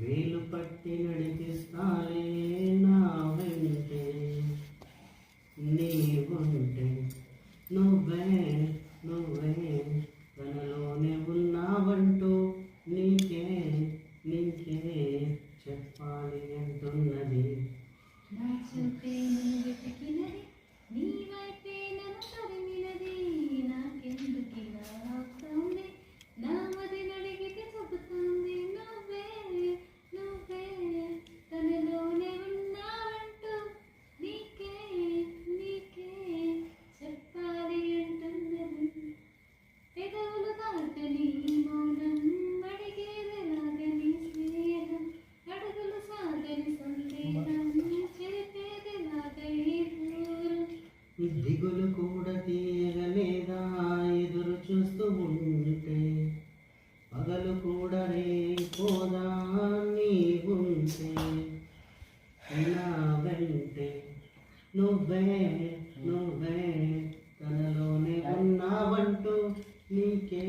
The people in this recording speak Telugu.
వేలు పట్టి నడిపిస్తాలే నా వెంటే. నీవుంటే నువ్వే నువ్వే తనలోనే ఉన్నావంటూ నీకే నీకే చెప్పాలి అంటున్నది. నా చూపే వెతికినది దిగులు కూడా తీయగలేదా ఎదురు చూస్తూ ఉంటే పగలు కూడా రేపోదా నీవుంటే ఎలా వెంటే నువ్వే నువ్వే తనలోనే ఉన్నావంటూ నీకే